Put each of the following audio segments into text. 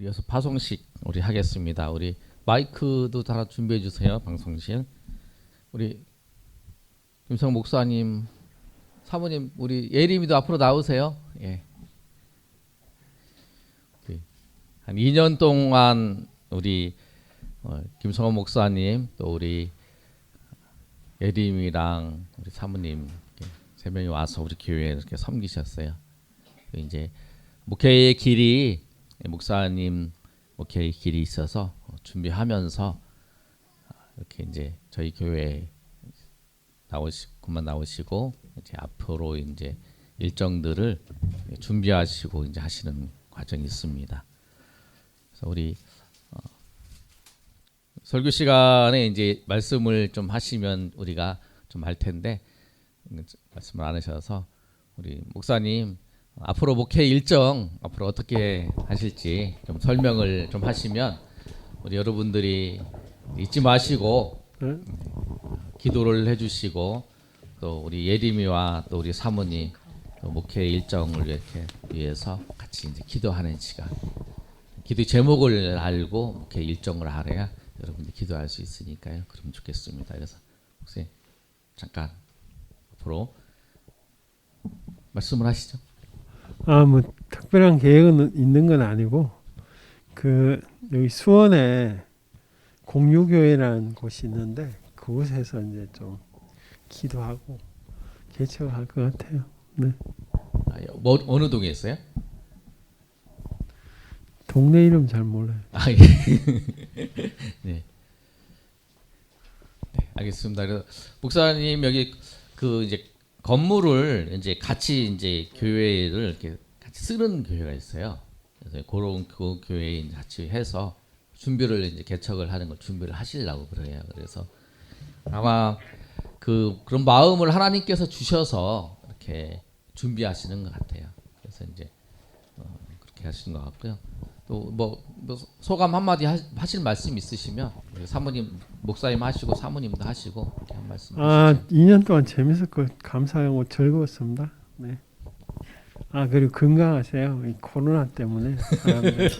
여기서 파송식 우리 하겠습니다. 우리 마이크도 다 준비해 주세요. 방송실. 우리 김성 목사님, 사모님, 우리 예림이도 앞으로 나오세요. 예. 한 2년 동안 우리 어, 김성호 목사님 또 우리 예림이랑 우리 사모님 세 명이 와서 우리 교회에 이렇게 섬기셨어요. 그 이제 목회의 길이 목사님 목회의 길이 있어서 준비하면서 이렇게 이제 저희 교회 나오시 그만 나오시고 이제 앞으로 이제 일정들을 준비하시고 이제 하시는 과정이 있습니다. 그래서 우리 어, 설교 시간에 이제 말씀을 좀 하시면 우리가 좀 할 텐데 음, 말씀을 안 하셔서 우리 목사님 앞으로 목회 일정 앞으로 어떻게 하실지 좀 설명을 좀 하시면 우리 여러분들이 잊지 마시고 네? 기도를 해주시고 또 우리 예림이와 또 우리 사모님 또 목회 일정을 이렇게 위해서 같이 이제 기도하는 시간. 기도 제목을 알고 목회 일정을 알아야 여러분들이 기도할 수 있으니까요. 그러면 좋겠습니다. 그래서 혹시 잠깐 앞으로 말씀을 하시죠. 아, 뭐 특별한 계획은 있는 건 아니고 그 여기 수원에 공유교회라는 곳이 있는데 그곳에서 이제 좀 기도하고 개척을 할것 같아요. 네. 아, 뭐 어느 동에 있어요? 동네 이름 잘 몰라요. 아 예. 네. 네, 알겠습니다. 그래서 목사님 여기 그 이제 건물을 이제 같이 이제 교회를 이렇게 같이 쓰는 교회가 있어요. 그래서 그런 그 교회에 같이 해서 준비를 이제 개척을 하는 걸 준비를 하시려고 그래요. 그래서 아마 그 그런 마음을 하나님께서 주셔서 이렇게 준비하시는 것 같아요. 그래서 이제 어, 그렇게 하시는 것 같고요. 또뭐 소감 한마디 하, 하실 말씀 있으시면 우리 사모님 목사님 하시고 사모님도 하시고 한 말씀 아, 하시죠. 2년 동안 재밌었고 감사하고 즐거웠습니다. 네. 아, 그리고 건강하세요. 이 코로나 때문에.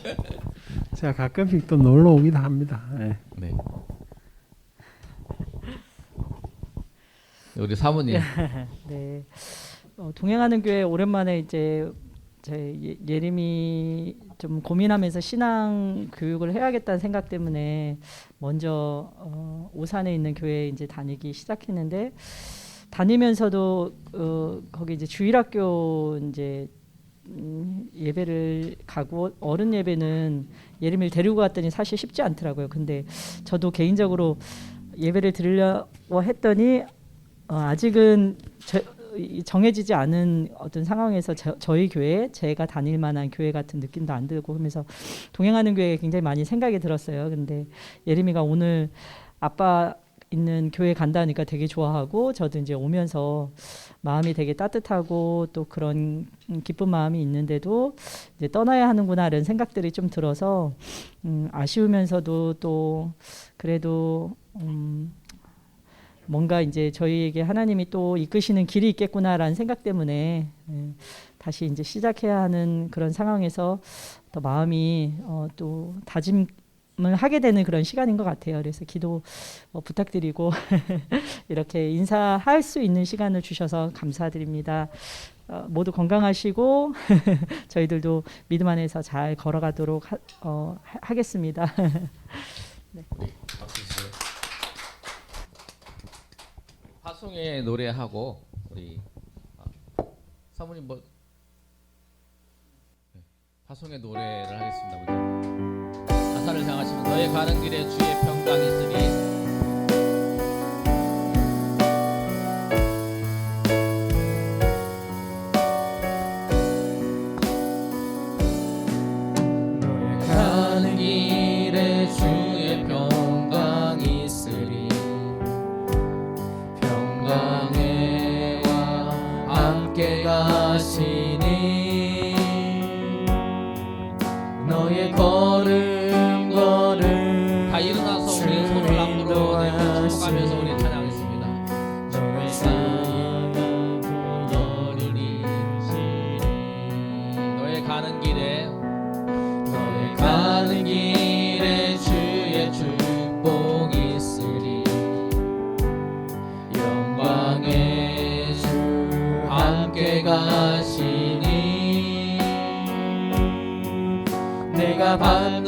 제가 가끔씩 또 놀러 오기도 합니다. 네. 네. 우리 사모님 네. 어, 동행하는 교회 오랜만에 이제 제 예- 예림이 좀 고민하면서 신앙 교육을 해야겠다는 생각 때문에 먼저 어, 오산에 있는 교회에 이제 다니기 시작했는데 다니면서도 어, 거기 이제 주일학교 이제 음, 예배를 가고 어른 예배는 예림이를 데리고 갔더니 사실 쉽지 않더라고요. 근데 저도 개인적으로 예배를 드리려고 했더니 어, 아직은 정해지지 않은 어떤 상황에서 저, 저희 교회 제가 다닐 만한 교회 같은 느낌도 안 들고 그러면서 동행하는 교회에 굉장히 많이 생각이 들었어요. 근데 예림이가 오늘 아빠 있는 교회 간다니까 되게 좋아하고 저도 이제 오면서 마음이 되게 따뜻하고 또 그런 기쁜 마음이 있는데도 이제 떠나야 하는구나라는 생각들이 좀 들어서 음, 아쉬우면서도 또 그래도 음, 뭔가 이제 저희에게 하나님이 또 이끄시는 길이 있겠구나라는 생각 때문에 예, 다시 이제 시작해야 하는 그런 상황에서 더 마음이 어, 또 다짐을 하게 되는 그런 시간인 것 같아요. 그래서 기도 어, 부탁드리고 이렇게 인사할 수 있는 시간을 주셔서 감사드립니다. 어, 모두 건강하시고 저희들도 믿음 안에서 잘 걸어가도록 하, 어, 하- 하겠습니다. 박 파송의 노래하고 우리 아, 사모님 뭐 네, 파송의 노래를 하겠습니다. 먼저 가사를 향하시면 너의 가는 길에 주의 평강이 있으니 함 함께 가시니 내가 받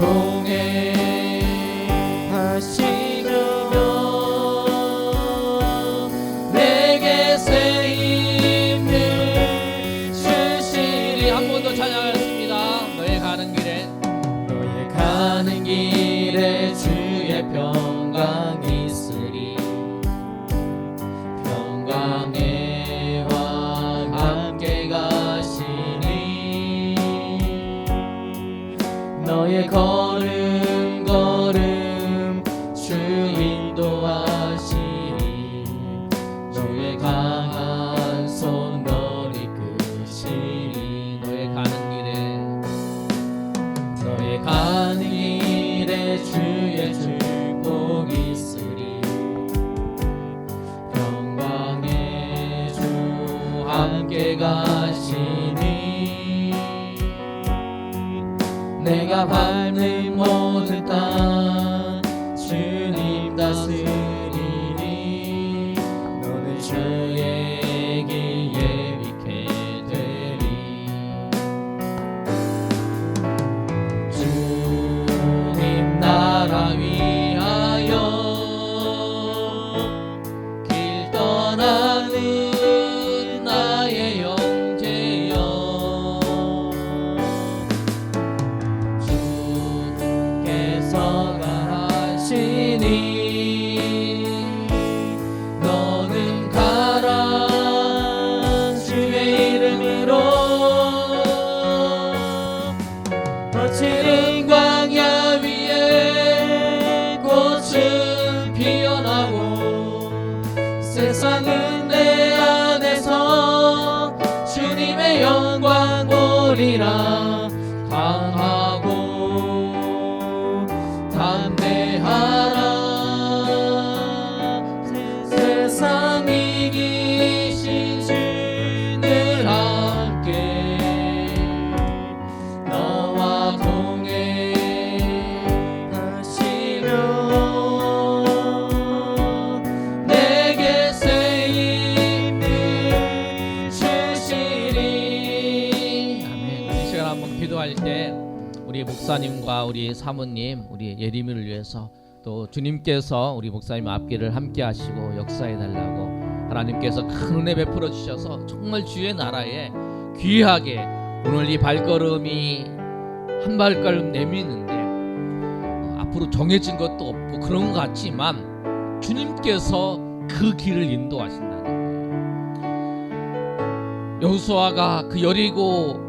너 너의 걸음 걸음 주 인도하시니 주의 강한 손 너를 이끄시니 너의 가는 길에 너의 가는 길에 주의 축복 있으리. 평강의 주 함께 가시니 내가 밟는 모든 땅 세상은 내 안에서 주님의 영광 보리라 목사님과 우리 사모님, 우리 예림이를 위해서 또 주님께서 우리 목사님 앞길을 함께 하시고 역사해 달라고 하나님께서 큰 은혜 베풀어 주셔서 정말 주의 나라에 귀하게 오늘 이 발걸음이 한 발걸음 내미는데 어, 앞으로 정해진 것도 없고 그런 것 같지만 주님께서 그 길을 인도하신다는 거예요. 여호수아가 그 여리고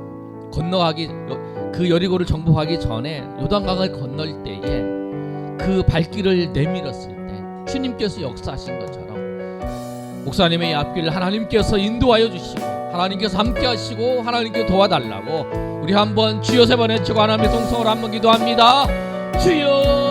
건너가기 여- 그 여리고를 정복하기 전에 요단강을 건널 때에 그 발길을 내밀었을 때 주님께서 역사하신 것처럼 목사님의 이 앞길을 하나님께서 인도하여 주시고 하나님께서 함께 하시고 하나님께 도와달라고 우리 한번 주여 세번 외치고 하나님의 동성으로 한번 기도합니다. 주여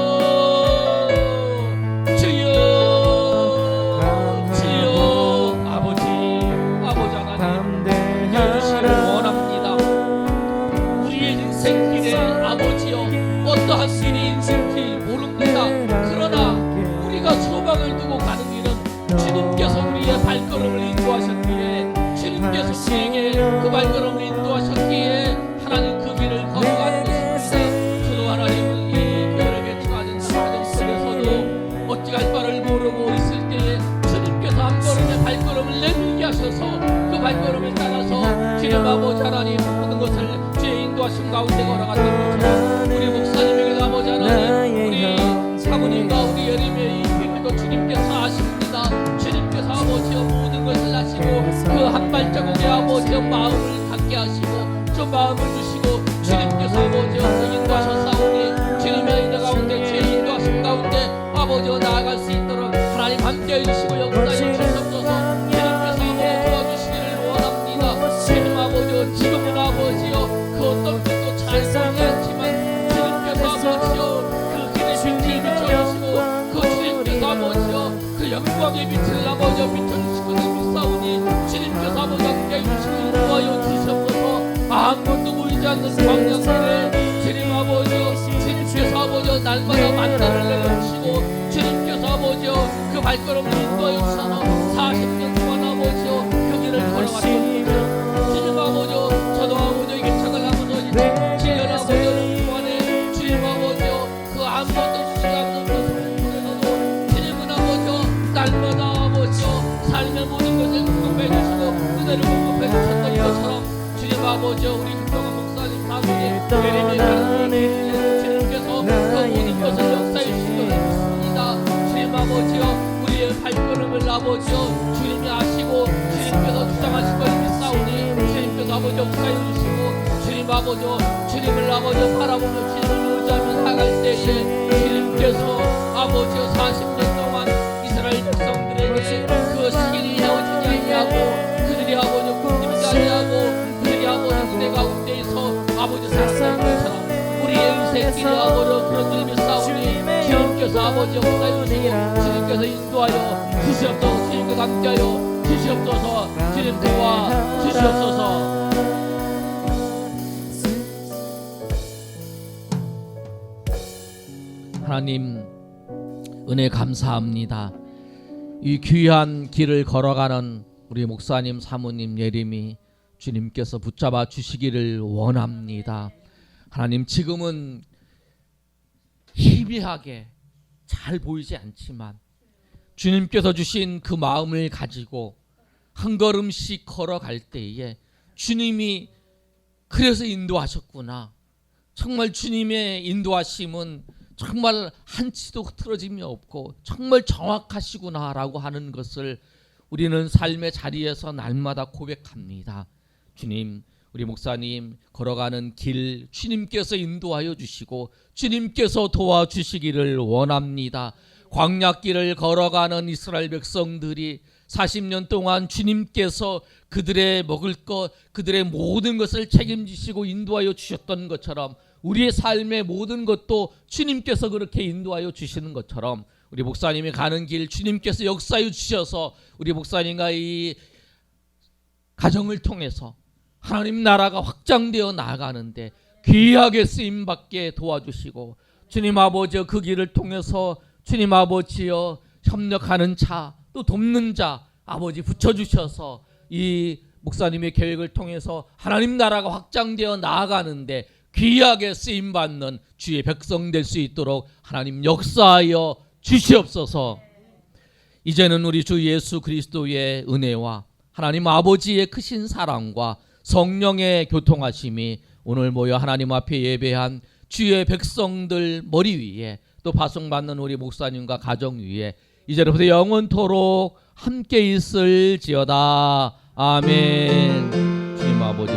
우리의 마음을 갖게 하시고 저 마음을 주시고 주님께서 아버지여 인도하셨사오니 주님의 인도 가운데 주의 인도하심 가운데 아버지여 나아갈 수 있도록 하나님 함께 해주시고 역사해 주시옵소서 주님께서 아버지 도와주시기를 원합니다. 주님 아버지여 지금은 아버지여 그 어떤 것도 잘 않지만 주님께서 아버지여 그 길의 빛을 비춰주시고 그 주님께서 아버지여 그 영광의 빛을 아버지여 비춰주시고 않는 광야길에 주님 아버지여 주님께서 아버지여 날마다 만나를 내려주시고 주님께서 아버지여 그 발걸음을 인도하여 주셔서 40년 동안 아버지여 그 길을 걸어갔습니다 주님 아버지여 저도 아버지여 이게 착을 하고서 이제 지연 아버지여 동안에 주님 아버지여 그 아무것도 주지 않는 통해서도 주님은 아버지여 날마다 아버지여 삶의 모든 것을 공급해 주시고 그대로 공급해 주셨던 것처럼 주님 아버지여 우리 김동환 목사님 사모님 예레미야 하나님 주님께서 그 모든 것을 역사해 주시고 있습니다 주님 아버지여 우리의 발걸음을 아버지여 주님이 아시고 주님께서 주장하신 것을 믿사오니 주님께서 아버지 아버지여 주님을 아버지여 바라보며 주님을 의지하며 나갈 때에 주님께서 아버지여 40년 동안 이스라엘 백성 아버지 그런 주님이 싸우니 주님께서 아버지 역사해 주시고 주님께서 인도하여 주시옵소서. 주님과 함께하여 주시옵소서. 주님 도와 주시옵소서. 하나님 은혜 감사합니다. 이 귀한 길을 걸어가는 우리 목사님 사모님 예림이 주님께서 붙잡아 주시기를 원합니다. 하나님 지금은 희미하게 잘 보이지 않지만 주님께서 주신 그 마음을 가지고 한 걸음씩 걸어갈 때에 주님이 그래서 인도하셨구나. 정말 주님의 인도하심은 정말 한치도 흐트러짐이 없고 정말 정확하시구나라고 하는 것을 우리는 삶의 자리에서 날마다 고백합니다. 주님, 우리 목사님 걸어가는 길 주님께서 인도하여 주시고 주님께서 도와주시기를 원합니다. 광야길을 걸어가는 이스라엘 백성들이 40년 동안 주님께서 그들의 먹을 것, 그들의 모든 것을 책임지시고 인도하여 주셨던 것처럼 우리의 삶의 모든 것도 주님께서 그렇게 인도하여 주시는 것처럼 우리 목사님이 가는 길 주님께서 역사해 주셔서 우리 목사님과 이 가정을 통해서 하나님 나라가 확장되어 나아가는데 귀하게 쓰임 받게 도와주시고 주님 아버지여 그 길을 통해서 주님 아버지여 협력하는 자 또 돕는 자 아버지 붙여 주셔서 이 목사님의 계획을 통해서 하나님 나라가 확장되어 나아가는데 귀하게 쓰임 받는 주의 백성 될 수 있도록 하나님 역사하여 주시옵소서. 이제는 우리 주 예수 그리스도의 은혜와 하나님 아버지의 크신 사랑과 성령의 교통하심이 오늘 모여 하나님 앞에 예배한 주의 백성들 머리 위에 또 파송받는 우리 목사님과 가정 위에 이제로부터 영원토록 함께 있을지어다. 아멘. 주님 아버지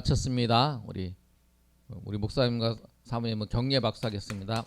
마쳤습니다. 우리 우리 목사님과 사모님은 격려 박수하겠습니다.